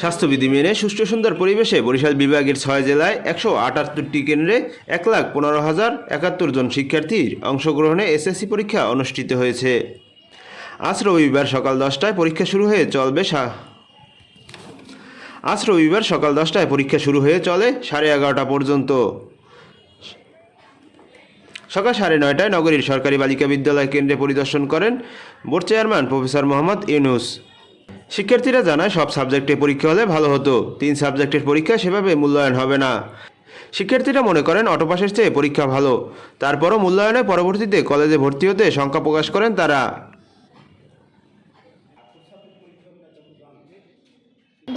স্বাস্থ্যবিধি মেনে সুষ্ঠু সুন্দর পরিবেশে বরিশাল বিভাগের ছয় জেলায় একশো আটাত্তরটি কেন্দ্রে এক লাখ পনেরো হাজার একাত্তর জন শিক্ষার্থীর অংশগ্রহণে এসএসসি পরীক্ষা অনুষ্ঠিত হয়েছে। আজ রবিবার সকাল দশটায় পরীক্ষা শুরু হয়ে চলবে আজ রবিবার সকাল দশটায় পরীক্ষা শুরু হয়ে চলে সাড়ে এগারোটা পর্যন্ত। সকাল সাড়ে নয়টায় নগরীর সরকারি বালিকা বিদ্যালয় কেন্দ্রে পরিদর্শন করেন board chairman professor Mohammad Yunus. শিক্ষার্থীরা জানায়, সব সাবজেক্টে পরীক্ষা হলে ভালো হতো। তিন সাবজেক্টের পরীক্ষা সেভাবে মূল্যায়ন হবে না। শিক্ষার্থীরা মনে করেন, অটোপাসের চেয়ে পরীক্ষা ভালো। তারপরও মূল্যায়নে পরবর্তীতে কলেজে ভর্তি হতে শঙ্কা প্রকাশ করেন তারা।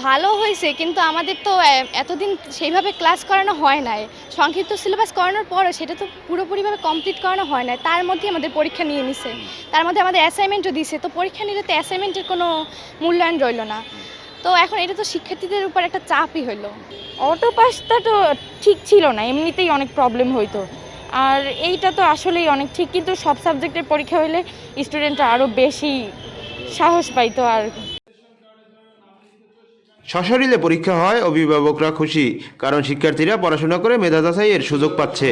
ভালো হয়েছে, কিন্তু আমাদের তো এতদিন সেইভাবে ক্লাস করানো হয় নাই। সংক্ষিপ্ত সিলেবাস করানোর পরও সেটা তো পুরোপুরিভাবে কমপ্লিট করানো হয় নাই। তার মধ্যে আমাদের পরীক্ষা নিয়ে নিছে। তার মধ্যে আমাদের অ্যাসাইনমেন্টও দিছে। তো পরীক্ষা নিলে তো অ্যাসাইনমেন্টের কোনো মূল্যায়ন রইল না। তো এখন এটা তো শিক্ষার্থীদের উপর একটা চাপই হইল। অটো পাসটা তো ঠিক ছিল না, এমনিতেই অনেক প্রবলেম হইতো। আর এইটা তো আসলেই অনেক ঠিক, কিন্তু সব সাবজেক্টের পরীক্ষা হলে স্টুডেন্টরা আরও বেশি সাহস পাইতো আর সশরীরে পরীক্ষা হয়, অভিভাবকরা খুশি, কারণ শিক্ষার্থীরা পড়াশোনা করে মেধা যাচাইয়ের সুযোগ পাচ্ছে।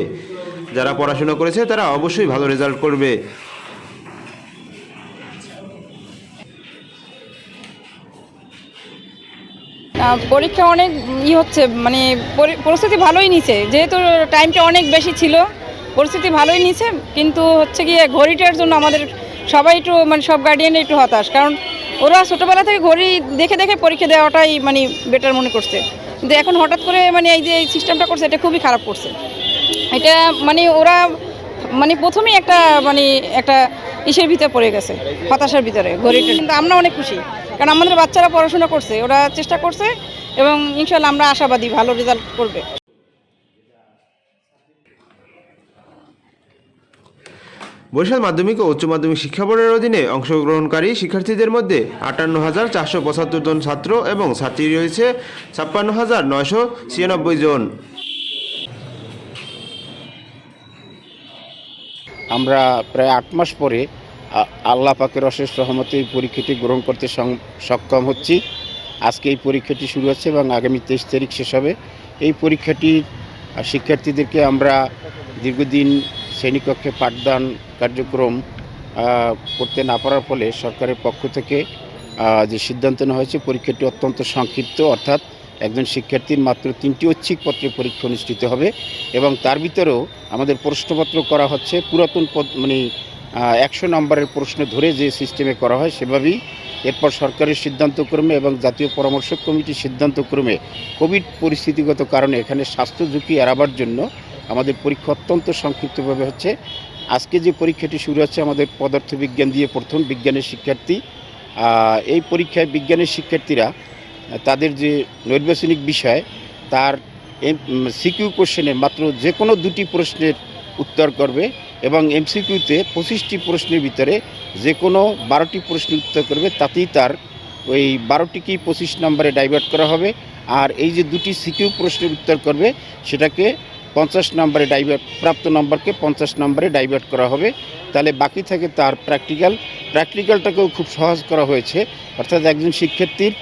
যারা পড়াশোনা করেছে, তারা অবশ্যই ভালো রেজাল্ট করবে। পরীক্ষা অনেক ই হচ্ছে মানে পরিস্থিতি ভালোই নিছে। যেহেতু টাইমটা অনেক বেশি ছিল, পরিস্থিতি ভালোই নিছে, কিন্তু হচ্ছে গিয়ে ঘড়িটার জন্য আমাদের সবাই একটু মানে সব গার্ডিয়ান একটু হতাশ। কারণ ওরা ছোটোবেলা থেকে ঘড়ি দেখে দেখে পরীক্ষা দেওয়াটাই মানে বেটার মনে করছে। কিন্তু এখন হঠাৎ করে মানে এই যে এই সিস্টেমটা করছে, এটা খুবই খারাপ করছে। এটা মানে ওরা মানে প্রথমেই একটা মানে একটা ইসের ভিতরে পড়ে গেছে, হতাশার ভিতরে, ঘড়িটা। কিন্তু আমরা অনেক খুশি, কারণ আমাদের বাচ্চারা পড়াশোনা করছে, ওরা চেষ্টা করছে এবং ইনশাল্লাহ আমরা আশাবাদী, ভালো রেজাল্ট করবে। বরিশাল মাধ্যমিক ও উচ্চ মাধ্যমিক শিক্ষা বোর্ডের অধীনে অংশগ্রহণকারী শিক্ষার্থীদের মধ্যে আটান্ন হাজার চারশো পঁচাত্তর জন ছাত্র এবং ছাত্রী রয়েছে ছাপ্পান্ন হাজার নয়শো ছিয়ানব্বই জন। আমরা প্রায় আট মাস পরে আল্লাহ পাকের অশেষ রহমতে এই পরীক্ষাটি গ্রহণ করতে সক্ষম হচ্ছি। আজকে এই পরীক্ষাটি শুরু হচ্ছে এবং আগামী তেইশ তারিখ শেষ হবে। এই পরীক্ষাটি শিক্ষার্থীদেরকে আমরা দীর্ঘদিন শ্রেণীকক্ষে পাঠদান কার্যক্রম করতে না পারার ফলে সরকারের পক্ষ থেকে যে সিদ্ধান্ত নেওয়া হয়েছে, পরীক্ষাটি অত্যন্ত সংক্ষিপ্ত, অর্থাৎ একজন শিক্ষার্থীর মাত্র তিনটি ঐচ্ছিক পত্রে পরীক্ষা অনুষ্ঠিত হবে এবং তার ভিতরেও আমাদের প্রশ্নপত্র করা হচ্ছে, পুরাতন পদ মানে একশো নম্বরের প্রশ্ন ধরে যে সিস্টেমে করা হয় সেভাবেই এরপর সরকারের সিদ্ধান্তক্রমে এবং জাতীয় পরামর্শক কমিটির সিদ্ধান্তক্রমে কোভিড পরিস্থিতিগত কারণে এখানে স্বাস্থ্য ঝুঁকি এড়াবার জন্য আমাদের পরীক্ষা অত্যন্ত সংক্ষিপ্তভাবে হচ্ছে। আজকে যে পরীক্ষাটি শুরু হচ্ছে, আমাদের পদার্থবিজ্ঞান দিয়ে প্রথম বিজ্ঞানের শিক্ষার্থী। এই পরীক্ষায় বিজ্ঞানের শিক্ষার্থীরা, তাদের যে নৈর্বাচনিক বিষয়, তার সিকিউ কোশ্চেনের মাত্র যে কোনো দুটি প্রশ্নের উত্তর করবে এবং এমসিকিউতে পঁচিশটি প্রশ্নের ভিতরে যে কোনো বারোটি প্রশ্নের উত্তর করবে, তাতেই তার ওই বারোটিকেই পঁচিশ নম্বরে ডাইভার্ট করা হবে। আর এই যে দুটি সিকিউ প্রশ্নের উত্তর করবে, সেটাকে পঞ্চাশ নম্বরে ডাইভার্ট প্রাপ্ত নম্বরকে পঞ্চাশ নম্বরে ডাইভার্ট করা হবে। তাহলে বাকি থাকে তার প্র্যাকটিক্যাল প্র্যাকটিক্যালটাকেও খুব সহজ করা হয়েছে। অর্থাৎ একজন শিক্ষার্থীর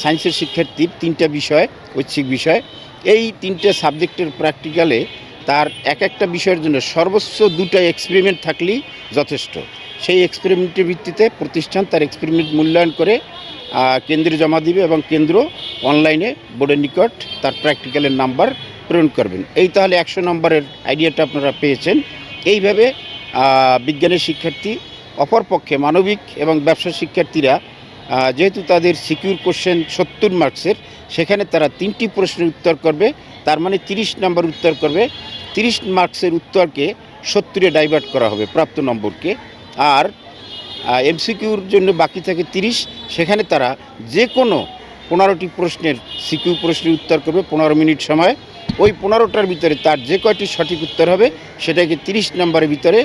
সায়েন্সের শিক্ষার্থীর তিনটা বিষয়, ঐচ্ছিক বিষয়। এই তিনটে সাবজেক্টের প্র্যাকটিক্যালে তার এক একটা বিষয়ের জন্য সর্বোচ্চ দুটো এক্সপেরিমেন্ট থাকলেই যথেষ্ট। সেই এক্সপেরিমেন্টের ভিত্তিতে প্রতিষ্ঠান তার এক্সপেরিমেন্ট মূল্যায়ন করে কেন্দ্রে জমা দিবে এবং কেন্দ্র অনলাইনে বোর্ডের নিকট তার প্র্যাকটিক্যালের নাম্বার প্রেরণ করবেন। এই তাহলে একশো নম্বরের আইডিয়াটা আপনারা পেয়েছেন। এইভাবে বিজ্ঞানের শিক্ষার্থী অপরপক্ষে মানবিক এবং ব্যবসা শিক্ষার্থীরা যেহেতু তাদের সিকিউর কোশ্চেন সত্তর মার্কসের সেখানে তারা তিনটি প্রশ্নের উত্তর করবে। তার মানে তিরিশ নম্বর উত্তর করবে। তিরিশ মার্কসের উত্তরকে সত্তরে ডাইভার্ট করা হবে প্রাপ্ত নম্বরকে। আর এমসিকিউর জন্য বাকি থাকে তিরিশ। সেখানে তারা যে কোনো পনেরোটি প্রশ্নের, সিকিউ প্রশ্নের উত্তর করবে পনেরো মিনিট সময়। ওই পনেরোটার ভিতরে তার যে কয়টি সঠিক উত্তর হবে, সেটাকে তিরিশ নম্বরের ভিতরে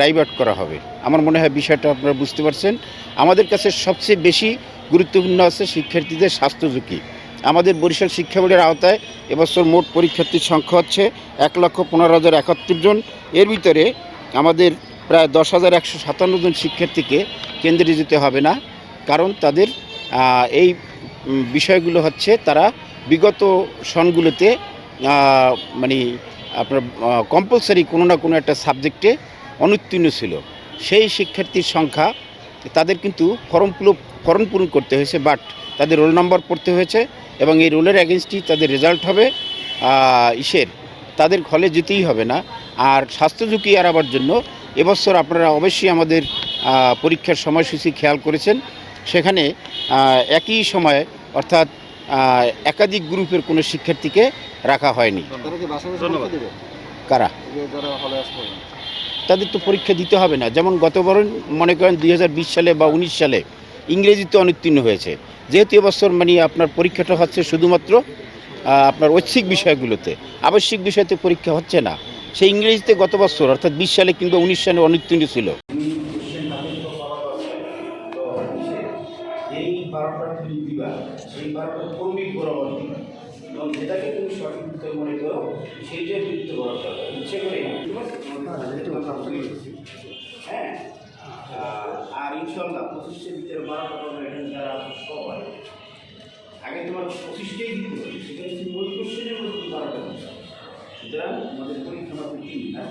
ডাইভার্ট করা হবে। আমার মনে হয় বিষয়টা আপনারা বুঝতে পারছেন। আমাদের কাছে সবচেয়ে বেশি গুরুত্বপূর্ণ আছে শিক্ষার্থীদের স্বাস্থ্য ঝুঁকি। আমাদের বরিশাল শিক্ষা বোর্ডের আওতায় এবছর মোট পরীক্ষার্থীর সংখ্যা হচ্ছে এক লক্ষ পনেরো হাজার একাত্তর জন। এর ভিতরে আমাদের প্রায় দশ হাজার একশো সাতান্ন জন শিক্ষার্থীকে কেন্দ্রে যেতে হবে না, কারণ তাদের এই বিষয়গুলো হচ্ছে তারা বিগত সনগুলোতে মানে আপনার কম্পালসারি কোনো না কোনো একটা সাবজেক্টে অনুত্তীর্ণ ছিল। সেই শিক্ষার্থীর সংখ্যা তাদের কিন্তু ফর্ম পুরো- ফর্ম পূরণ করতে হয়েছে বাট তাদের রোল নাম্বার পড়তে হয়েছে এবং এই রোলের অ্যাগেনস্টই তাদের রেজাল্ট হবে ইসের। তাদের হলে যেতেই হবে না। আর স্বাস্থ্য ঝুঁকি এড়াবার জন্য এবছর আপনারা অবশ্যই আমাদের পরীক্ষার সময়সূচি খেয়াল করেছেন। সেখানে একই সময়ে অর্থাৎ একাধিক গ্রুপের কোনো শিক্ষার্থীকে রাখা হয়নি। কারা? তাদের তো পরীক্ষা দিতে হবে না। যেমন গতবার মনে করেন দুই হাজার বিশ সালে বা উনিশ সালে ইংরেজিতে অনুত্তীর্ণ হয়েছে। যেহেতু এবছর মানে আপনার পরীক্ষাটা হচ্ছে শুধুমাত্র আপনার ঐচ্ছিক বিষয়গুলোতে। আবশ্যিক বিষয়তে পরীক্ষা হচ্ছে না। সেই ইংরেজিতে গত বছর অর্থাৎ বিশ সালে কিংবা উনিশ সালে অনুত্তীর্ণ ছিল। বারোটা তুমি দিবা সেই বারোটা ক্রমিক বরাবর দিবা এবং যেটাকে তুমি সঠিক উত্তর মনে করো, সেইটাই উত্তর বরাবর করবে ইচ্ছে করে হ্যাঁ? আর- ইনশাল্লাহ পঁচিশের ভিতরে বারোটা পাবে এখানে যারা সব হয় আগে তোমার পঁচিশটাই দিতে হবে। সেখানে তুমি ওই কোশ্চেনের মধ্যে তুমি বারোটা দিচ্ছ সুতরাং আমাদের পরীক্ষা মাত্র তিন না